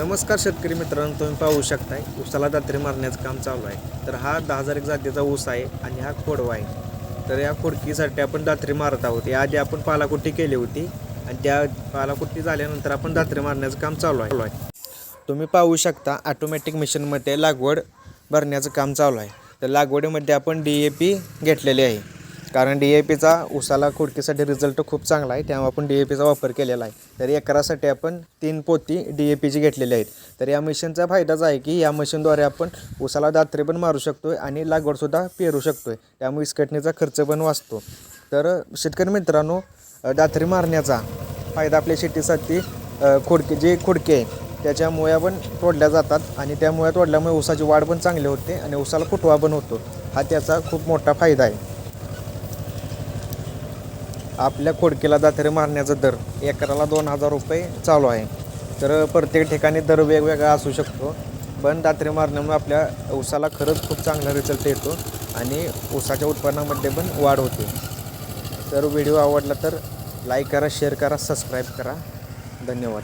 नमस्कार शेतकरी मित्रांनो तुम्ही पाहू शकताय ऊसाला दात्री मारण्याचं काम चालू आहे. तर हा दहा हजार एक जातीचा ऊस आहे आणि हा खोडवा आहे. तर या खोडकीसाठी आपण दात्री मारत आहोत. याआधी आपण पालाकुट्टी केली होती आणि त्या पालाकुट्टी झाल्यानंतर आपण दात्री मारण्याचं काम चालू आहे. आहे तुम्ही पाहू शकता ऑटोमॅटिक मशीनमध्ये लागवड भरण्याचं काम चालू आहे. तर लागवडीमध्ये आपण डी ए पी घेतलेली आहे. कारण डी ए पीचा उसाला खुडकीसाठी रिझल्ट खूप चांगला आहे. त्यामुळे आपण डी ए पीचा वापर केलेला आहे. तर एकरासाठी आपण तीन पोती डी ए पीची घेतलेली आहेत. तर या मशीनचा फायदाच आहे की या मशीनद्वारे आपण उसाला दात्रे पण मारू शकतो आहे आणि लागवडसुद्धा पेरू शकतो आहे त्यामुळे विस्कटणीचा खर्च पण वाचतो. तर शेतकरी मित्रांनो दात्री मारण्याचा फायदा आपल्या शेतीसाठी अ, खोडके जे खोडके आहे त्याच्या मुळ्या पण तोडल्या जातात आणि त्या मुळ्या तोडल्यामुळे ऊसाची वाढ पण चांगली होते आणि उसाला फुटवा पण होतो. हा त्याचा खूप मोठा फायदा आहे. आपल्या खोडकीला दात्रे मारण्याचा दर एकराला दोन हजार रुपये चालू आहे. तर प्रत्येक ठिकाणी दर वेगवेगळा असू शकतो. पण दात्रे मारण्यामुळे आपल्या ऊसाला खरंच खूप चांगला रिझल्ट येतो आणि ऊसाच्या उत्पन्नामध्ये पण वाढ होते. तर व्हिडिओ आवडला तर लाईक करा शेअर करा सबस्क्राईब करा. धन्यवाद.